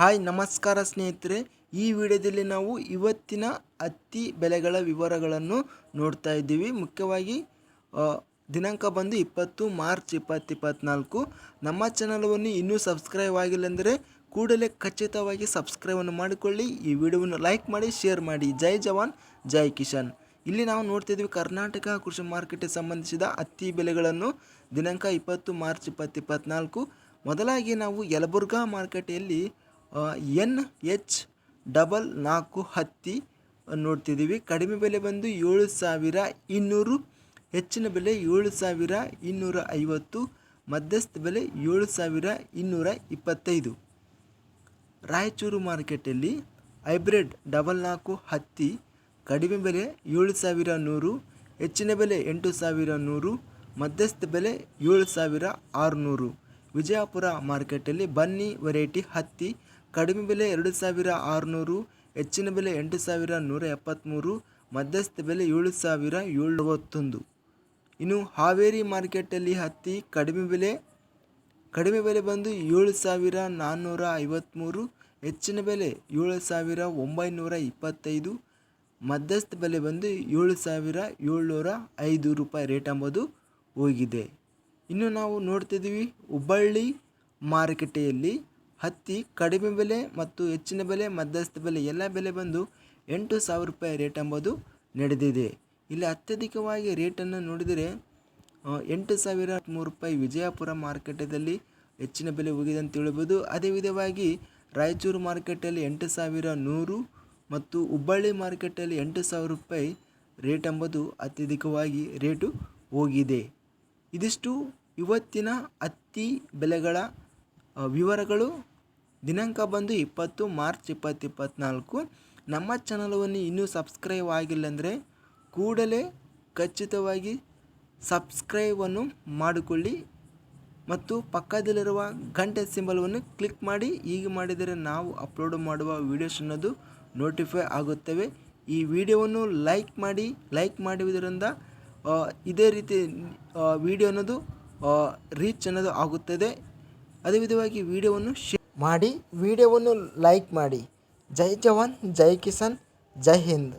Hi, ನಮಸ್ಕಾರ ಸ್ನೇಹಿತರೆ. ಈ ವಿಡಿಯೋದಲ್ಲಿ ನಾವು ಇವತ್ತಿನ ಹತ್ತಿ ಬೆಲೆಗಳ ವಿವರಗಳನ್ನು ನೋಡ್ತಾ ಇದ್ದೀವಿ. ಮುಖ್ಯವಾಗಿ ದಿನಾಂಕ ಬಂದು ಇಪ್ಪತ್ತು ಮಾರ್ಚ್ ಇಪ್ಪತ್ತು ಇಪ್ಪತ್ತ್ನಾಲ್ಕು ನಮ್ಮ ಚಾನಲನ್ನು ಇನ್ನೂ ಸಬ್ಸ್ಕ್ರೈಬ್ ಆಗಿಲ್ಲ ಅಂದರೆ ಕೂಡಲೇ ಖಚಿತವಾಗಿ ಸಬ್ಸ್ಕ್ರೈಬನ್ನು ಮಾಡಿಕೊಳ್ಳಿ. ಈ ವಿಡಿಯೋವನ್ನು ಲೈಕ್ ಮಾಡಿ, ಶೇರ್ ಮಾಡಿ. ಜೈ ಜವಾನ್, ಜೈ ಕಿಶನ್. ಇಲ್ಲಿ ನಾವು ನೋಡ್ತಿದ್ವಿ ಕರ್ನಾಟಕ ಕೃಷಿ ಮಾರುಕಟ್ಟೆ ಸಂಬಂಧಿಸಿದ ಹತ್ತಿ ಬೆಲೆಗಳನ್ನು. ದಿನಾಂಕ ಇಪ್ಪತ್ತು ಮಾರ್ಚ್ ಇಪ್ಪತ್ತು ಇಪ್ಪತ್ತ್ನಾಲ್ಕು ಮೊದಲಾಗಿ ನಾವು ಯಲಬುರ್ಗಾ ಮಾರುಕಟ್ಟೆಯಲ್ಲಿ ಎನ್ ಎಚ್ ಡಬಲ್ ನಾಲ್ಕು ಹತ್ತಿ ನೋಡ್ತಿದ್ದೀವಿ. ಕಡಿಮೆ ಬೆಲೆ ಬಂದು ಏಳು ಸಾವಿರ ಇನ್ನೂರು, ಹೆಚ್ಚಿನ ಬೆಲೆ ಏಳು ಸಾವಿರ ಇನ್ನೂರ ಐವತ್ತು, ಮಧ್ಯಸ್ಥ ಬೆಲೆ ಏಳು ಸಾವಿರ ಇನ್ನೂರ ಇಪ್ಪತ್ತೈದು. ರಾಯಚೂರು ಮಾರ್ಕೆಟಲ್ಲಿ ಹೈಬ್ರಿಡ್ ಡಬಲ್ ನಾಲ್ಕು ಹತ್ತಿ ಕಡಿಮೆ ಬೆಲೆ ಏಳು ಸಾವಿರ ನೂರು, ಹೆಚ್ಚಿನ ಬೆಲೆ ಎಂಟು ಸಾವಿರ ನೂರು, ಮಧ್ಯಸ್ಥ ಬೆಲೆ ಏಳು ಸಾವಿರ ಆರುನೂರು. ವಿಜಯಪುರ ಮಾರ್ಕೆಟಲ್ಲಿ ಬನ್ನಿ ವೆರೈಟಿ ಹತ್ತಿ ಕಡಿಮೆ ಬೆಲೆ ಎರಡು ಸಾವಿರ ಆರುನೂರು, ಹೆಚ್ಚಿನ ಬೆಲೆ ಎಂಟು ಸಾವಿರ ನೂರ ಎಪ್ಪತ್ತ್ಮೂರು ಮಧ್ಯಸ್ಥ ಬೆಲೆ ಏಳು ಸಾವಿರ ಏಳುವತ್ತೊಂದು. ಇನ್ನು ಹಾವೇರಿ ಮಾರ್ಕೆಟಲ್ಲಿ ಹತ್ತಿ ಕಡಿಮೆ ಬೆಲೆ ಕಡಿಮೆ ಬೆಲೆ ಬಂದು ಏಳು ಸಾವಿರ ನಾನ್ನೂರ ಐವತ್ತ್ಮೂರು ಹೆಚ್ಚಿನ ಬೆಲೆ ಏಳು ಸಾವಿರ ಒಂಬೈನೂರ ಇಪ್ಪತ್ತೈದು, ಮಧ್ಯಸ್ಥ ಬೆಲೆ ಬಂದು ಏಳು ಸಾವಿರ ಏಳ್ನೂರ ಐದು ರೂಪಾಯಿ ರೇಟ್ ಎಂಬುದು ಹೋಗಿದೆ. ಇನ್ನು ನಾವು ನೋಡ್ತಿದ್ದೀವಿ ಹುಬ್ಬಳ್ಳಿ ಮಾರುಕಟ್ಟೆಯಲ್ಲಿ ಹತ್ತಿ, ಕಡಿಮೆ ಬೆಲೆ ಮತ್ತು ಹೆಚ್ಚಿನ ಬೆಲೆ, ಮಧ್ಯಸ್ಥ ಬೆಲೆ, ಎಲ್ಲ ಬೆಲೆ ಬಂದು ಎಂಟು ಸಾವಿರ ರೂಪಾಯಿ ರೇಟ್ ಎಂಬುದು ನಡೆದಿದೆ. ಇಲ್ಲಿ ಅತ್ಯಧಿಕವಾಗಿ ರೇಟನ್ನು ನೋಡಿದರೆ ಎಂಟು ಸಾವಿರ ಮೂರು ರೂಪಾಯಿ ವಿಜಯಪುರ ಮಾರ್ಕೆಟದಲ್ಲಿ ಹೆಚ್ಚಿನ ಬೆಲೆ ಹೋಗಿದೆ ಅಂತ ಹೇಳ್ಬೋದು ಅದೇ ವಿಧವಾಗಿ ರಾಯಚೂರು ಮಾರ್ಕೆಟಲ್ಲಿ ಎಂಟು ಸಾವಿರ ನೂರು ಮತ್ತು ಹುಬ್ಬಳ್ಳಿ ಮಾರ್ಕೆಟಲ್ಲಿ ಎಂಟು ಸಾವಿರ ರೂಪಾಯಿ ರೇಟ್ ಎಂಬುದು ಅತ್ಯಧಿಕವಾಗಿ ರೇಟು ಹೋಗಿದೆ. ಇದಿಷ್ಟು ಇವತ್ತಿನ ಹತ್ತಿ ಬೆಲೆಗಳ ವಿವರಗಳು. ದಿನಾಂಕ ಬಂದು ಇಪ್ಪತ್ತು, ಮಾರ್ಚ್ ಇಪ್ಪತ್ತು ಇಪ್ಪತ್ತ್ನಾಲ್ಕು ನಮ್ಮ ಚಾನಲನ್ನು ಇನ್ನೂ ಸಬ್ಸ್ಕ್ರೈಬ್ ಆಗಿಲ್ಲ ಅಂದರೆ ಕೂಡಲೇ ಖಚಿತವಾಗಿ ಸಬ್ಸ್ಕ್ರೈಬನ್ನು ಮಾಡಿಕೊಳ್ಳಿ ಮತ್ತು ಪಕ್ಕದಲ್ಲಿರುವ ಗಂಟೆ ಸಿಂಬಲವನ್ನು ಕ್ಲಿಕ್ ಮಾಡಿ. ಹೀಗೆ ಮಾಡಿದರೆ ನಾವು ಅಪ್ಲೋಡ್ ಮಾಡುವ ವೀಡಿಯೋಸ್ ಅನ್ನೋದು ನೋಟಿಫೈ ಆಗುತ್ತವೆ. ಈ ವಿಡಿಯೋವನ್ನು ಲೈಕ್ ಮಾಡಿ ಲೈಕ್ ಮಾಡುವುದರಿಂದ ಇದೇ ರೀತಿ ವಿಡಿಯೋ ಅನ್ನೋದು ರೀಚ್ ಅನ್ನೋದು ಆಗುತ್ತದೆ. ಅದೇ ವಿಧವಾಗಿ ವಿಡಿಯೋವನ್ನು ಶೇ ಮಾಡಿ ವಿಡಿಯೋವನ್ನು ಲೈಕ್ ಮಾಡಿ. ಜೈ ಜವಾನ್ ಜೈ ಕಿಸಾನ್ ಜೈ ಹಿಂದ್.